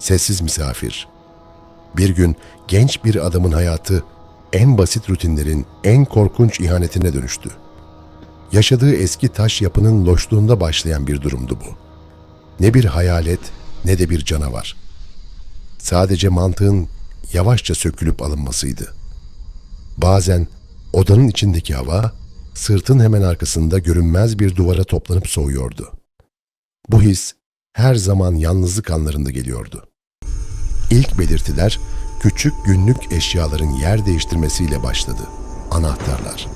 Sessiz misafir. Bir gün genç bir adamın hayatı en basit rutinlerin en korkunç ihanetine dönüştü. Yaşadığı eski taş yapının loşluğunda başlayan bir durumdu bu. Ne bir hayalet ne de bir canavar. Sadece mantığın yavaşça sökülüp alınmasıydı. Bazen odanın içindeki hava sırtın hemen arkasında görünmez bir duvara toplanıp soğuyordu. Bu his her zaman yalnızlık anlarında geliyordu. İlk belirtiler küçük günlük eşyaların yer değiştirmesiyle başladı. Anahtarlar.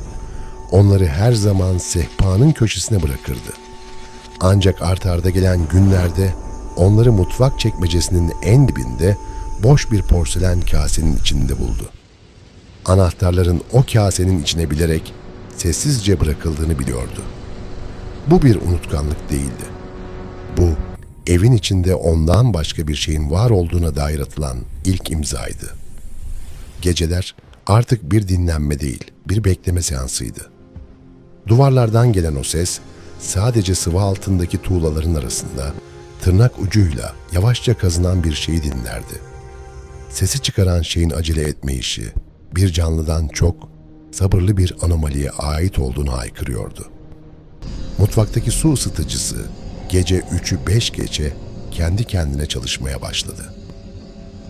Onları her zaman sehpanın köşesine bırakırdı. Ancak art arda gelen günlerde onları mutfak çekmecesinin en dibinde boş bir porselen kasenin içinde buldu. Anahtarların o kasenin içine bilerek sessizce bırakıldığını biliyordu. Bu bir unutkanlık değildi. Bu evin içinde ondan başka bir şeyin var olduğuna dair atılan ilk imzaydı. Geceler artık bir dinlenme değil, bir bekleme seansıydı. Duvarlardan gelen o ses sadece sıvı altındaki tuğlaların arasında tırnak ucuyla yavaşça kazınan bir şeyi dinlerdi. Sesi çıkaran şeyin acele etme işi bir canlıdan çok sabırlı bir anomaliye ait olduğunu haykırıyordu. Mutfaktaki su ısıtıcısı gece 3'ü 5 geçe kendi kendine çalışmaya başladı.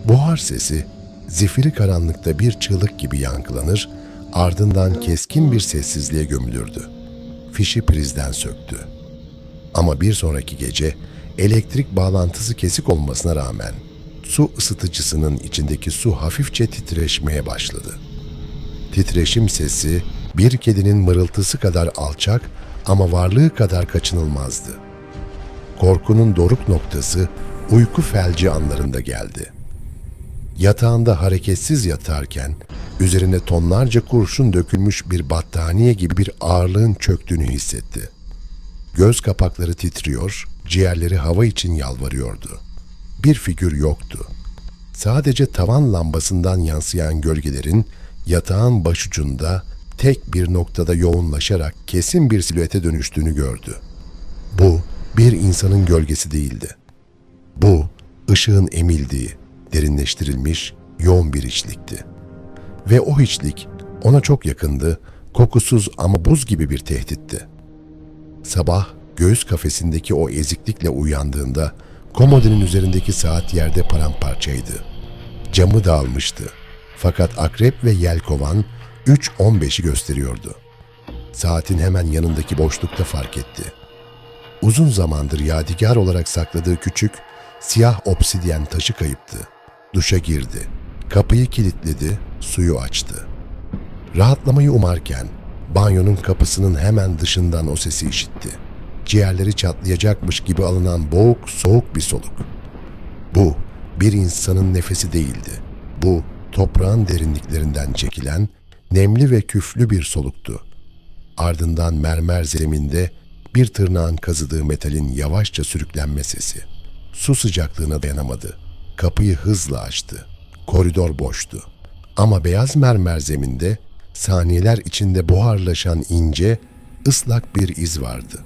Buhar sesi zifiri karanlıkta bir çığlık gibi yankılanır, ardından keskin bir sessizliğe gömülürdü. Fişi prizden söktü. Ama bir sonraki gece elektrik bağlantısı kesik olmasına rağmen su ısıtıcısının içindeki su hafifçe titreşmeye başladı. Titreşim sesi bir kedinin mırıltısı kadar alçak ama varlığı kadar kaçınılmazdı. Korkunun doruk noktası uyku felci anlarında geldi. Yatağında hareketsiz yatarken üzerine tonlarca kurşun dökülmüş bir battaniye gibi bir ağırlığın çöktüğünü hissetti. Göz kapakları titriyor, ciğerleri hava için yalvarıyordu. Bir figür yoktu. Sadece tavan lambasından yansıyan gölgelerin yatağın başucunda tek bir noktada yoğunlaşarak kesin bir silüete dönüştüğünü gördü. Bu bir insanın gölgesi değildi. Bu ışığın emildiği, derinleştirilmiş, yoğun bir hiçlikti. Ve o hiçlik ona çok yakındı, kokusuz ama buz gibi bir tehditti. Sabah göğüs kafesindeki o eziklikle uyandığında komodinin üzerindeki saat yerde paramparçaydı. Camı dağılmıştı. Fakat akrep ve yelkovan 3.15'i gösteriyordu. Saatin hemen yanındaki boşlukta fark etti. Uzun zamandır yadigar olarak sakladığı küçük, siyah obsidyen taşı kayıptı. Duşa girdi. Kapıyı kilitledi, suyu açtı. Rahatlamayı umarken banyonun kapısının hemen dışından o sesi işitti. Ciğerleri çatlayacakmış gibi alınan boğuk, soğuk bir soluk. Bu bir insanın nefesi değildi. Bu toprağın derinliklerinden çekilen nemli ve küflü bir soluktu. Ardından mermer zeminde bir tırnağın kazıdığı metalin yavaşça sürüklenme sesi. Su sıcaklığına dayanamadı. Kapıyı hızla açtı. Koridor boştu. Ama beyaz mermer zeminde saniyeler içinde buharlaşan ince, ıslak bir iz vardı.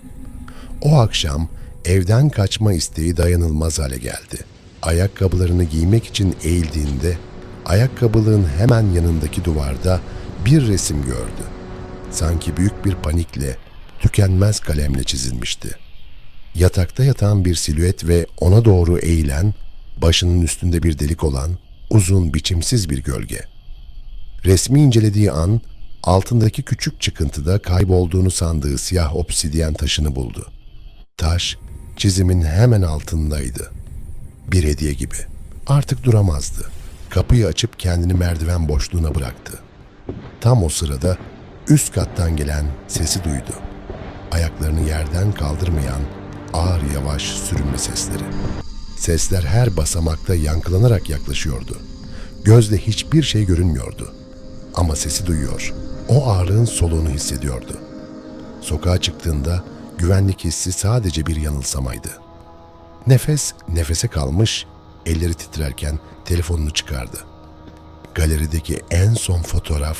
O akşam evden kaçma isteği dayanılmaz hale geldi. Ayakkabılarını giymek için eğildiğinde ayakkabılığın hemen yanındaki duvarda bir resim gördü. Sanki büyük bir panikle, tükenmez kalemle çizilmişti. Yatakta yatan bir silüet ve ona doğru eğilen, başının üstünde bir delik olan, uzun biçimsiz bir gölge. Resmi incelediği an, altındaki küçük çıkıntıda kaybolduğunu sandığı siyah obsidyen taşını buldu. Taş, çizimin hemen altındaydı. Bir hediye gibi. Artık duramazdı. Kapıyı açıp kendini merdiven boşluğuna bıraktı. Tam o sırada üst kattan gelen sesi duydu. Ayaklarını yerden kaldırmayan ağır yavaş sürünme sesleri. Sesler her basamakta yankılanarak yaklaşıyordu. Gözle hiçbir şey görünmüyordu. Ama sesi duyuyor. O ağırlığın soluğunu hissediyordu. Sokağa çıktığında güvenlik hissi sadece bir yanılsamaydı. Nefes nefese kalmış, elleri titrerken telefonunu çıkardı. Galerideki en son fotoğraf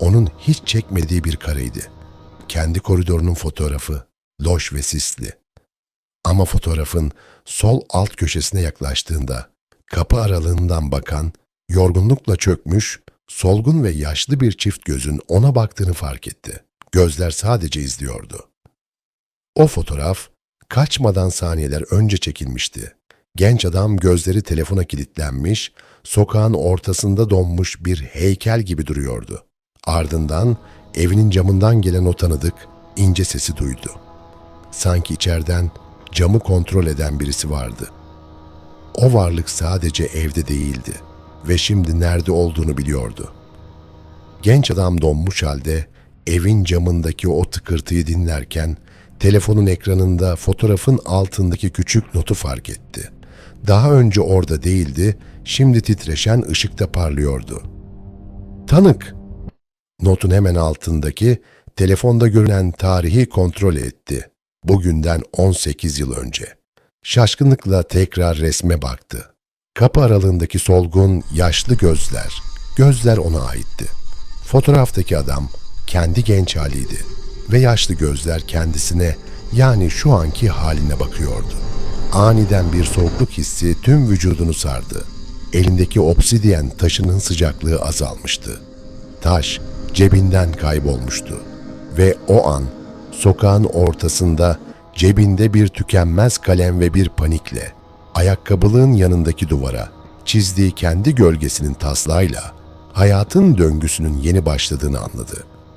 onun hiç çekmediği bir kareydi. Kendi koridorunun fotoğrafı, loş ve sisli. Ama fotoğrafın sol alt köşesine yaklaştığında Kapı aralığından bakan, yorgunlukla çökmüş, solgun ve yaşlı bir çift gözün ona baktığını fark etti. Gözler sadece izliyordu. O fotoğraf kaçmadan saniyeler önce çekilmişti. Genç adam gözleri telefona kilitlenmiş, sokağın ortasında donmuş bir heykel gibi duruyordu. Ardından evinin camından gelen o tanıdık ince sesi duydu. Sanki içeriden camı kontrol eden birisi vardı. O varlık sadece evde değildi ve şimdi nerede olduğunu biliyordu. Genç adam donmuş halde evin camındaki o tıkırtıyı dinlerken telefonun ekranında fotoğrafın altındaki küçük notu fark etti. Daha önce orada değildi, şimdi titreşen ışıkta parlıyordu. Tanık. Notun hemen altındaki telefonda görünen tarihi kontrol etti. Bugünden 18 yıl önce. Şaşkınlıkla tekrar resme baktı. Kapı aralığındaki solgun, yaşlı gözler. Gözler ona aitti. Fotoğraftaki adam kendi genç haliydi ve yaşlı gözler kendisine yani şu anki haline bakıyordu. Aniden bir soğukluk hissi tüm vücudunu sardı. Elindeki obsidyen taşının sıcaklığı azalmıştı. Taş cebinden kaybolmuştu ve o an sokağın ortasında cebinde bir tükenmez kalem ve bir panikle ayakkabılığın yanındaki duvara çizdiği kendi gölgesinin taslağıyla hayatın döngüsünün yeni başladığını anladı.